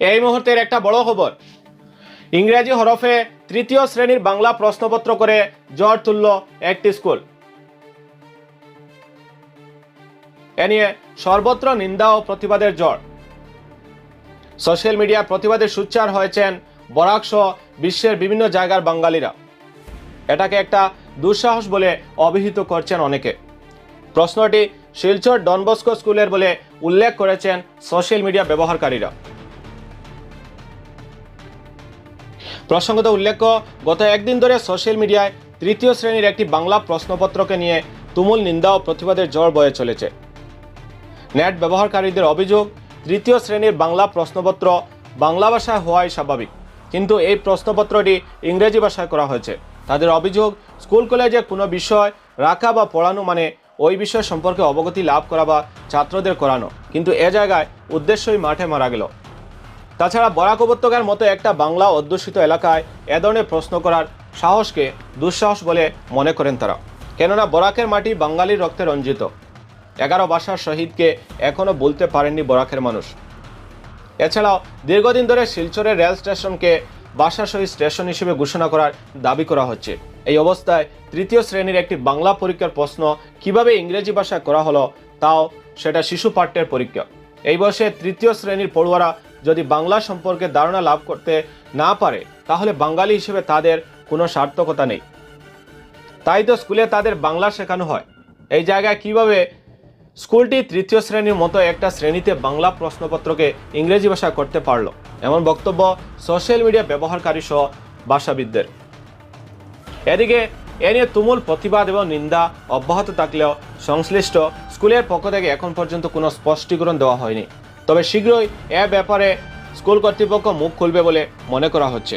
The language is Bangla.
এই মুহূর্তের একটা বড় খবর। ইংরেজি হরফে তৃতীয় শ্রেণির বাংলা প্রশ্নপত্র করে জ্বর তুলল একটি স্কুল। এ নিয়ে সর্বত্র নিন্দা ও প্রতিবাদের জ্বর। সোশ্যাল মিডিয়া প্রতিবাদে সুচ্চার হয়েছেন বরাক সহ বিশ্বের বিভিন্ন জায়গার বাঙালিরা। এটাকে একটা দুঃসাহস বলে অভিহিত করছেন অনেকে। প্রশ্নটি শিলচর ডনবস্কো স্কুলের বলে উল্লেখ করেছেন সোশ্যাল মিডিয়া ব্যবহারকারীরা। প্রসঙ্গত উল্লেখ্য, গত একদিন ধরে সোশ্যাল মিডিয়ায় তৃতীয় শ্রেণির একটি বাংলা প্রশ্নপত্রকে নিয়ে তুমুল নিন্দা ও প্রতিবাদের জ্বর বয়ে চলেছে। নেট ব্যবহারকারীদের অভিযোগ, তৃতীয় শ্রেণির বাংলা প্রশ্নপত্র বাংলা ভাষায় হওয়াই স্বাভাবিক। কিন্তু এই প্রশ্নপত্রটি ইংরেজি ভাষায় করা হয়েছে। তাদের অভিযোগ, স্কুল কলেজে কোনো বিষয় রাখা বা পড়ানো মানে ওই বিষয় সম্পর্কে অবগতি লাভ করা বা ছাত্রদের করানো। কিন্তু এ জায়গায় উদ্দেশ্যই মাঠে মারা গেল। তাছাড়া বরাক উপত্যকার মতো একটা বাংলা অধ্যুষিত এলাকায় এ ধরনের প্রশ্ন করার সাহসকে দুঃসাহস বলে মনে করেন তারা। কেননা বরাকের মাটি বাঙালির রক্তে রঞ্জিত। এগারো ভাষার শহীদকে এখনও বলতে পারেননি বরাকের মানুষ। এছাড়াও দীর্ঘদিন ধরে শিলচরের রেল স্টেশনকে ভাষা শহীদ স্টেশন হিসেবে ঘোষণা করার দাবি করা হচ্ছে। এই অবস্থায় তৃতীয় শ্রেণির একটি বাংলা পরীক্ষার প্রশ্ন কীভাবে ইংরেজি ভাষায় করা হলো, তাও সেটা শিশু পাঠ্যের পরীক্ষা। এই বয়সে তৃতীয় শ্রেণির পড়ুয়ারা যদি বাংলা সম্পর্কে ধারণা লাভ করতে না পারে, তাহলে বাঙালি হিসেবে তাদের কোনো সার্থকতা নেই। তাই তো স্কুলে তাদের বাংলা শেখানো হয়। এই জায়গায় কীভাবে স্কুলটি তৃতীয় শ্রেণির মতো একটা শ্রেণীতে বাংলা প্রশ্নপত্রকে ইংরেজি ভাষা করতে পারল, এমন বক্তব্য সোশ্যাল মিডিয়া ব্যবহারকারী সহ ভাষাবিদদের। এদিকে এ নিয়ে তুমুল প্রতিবাদ এবং নিন্দা অব্যাহত থাকলেও সংশ্লিষ্ট স্কুলের পক্ষ থেকে এখন পর্যন্ত কোনো স্পষ্টীকরণ দেওয়া হয়নি। তবে শীঘ্রই এ ব্যাপারে স্কুল কর্তৃপক্ষ মুখ খুলবে বলে মনে করা হচ্ছে।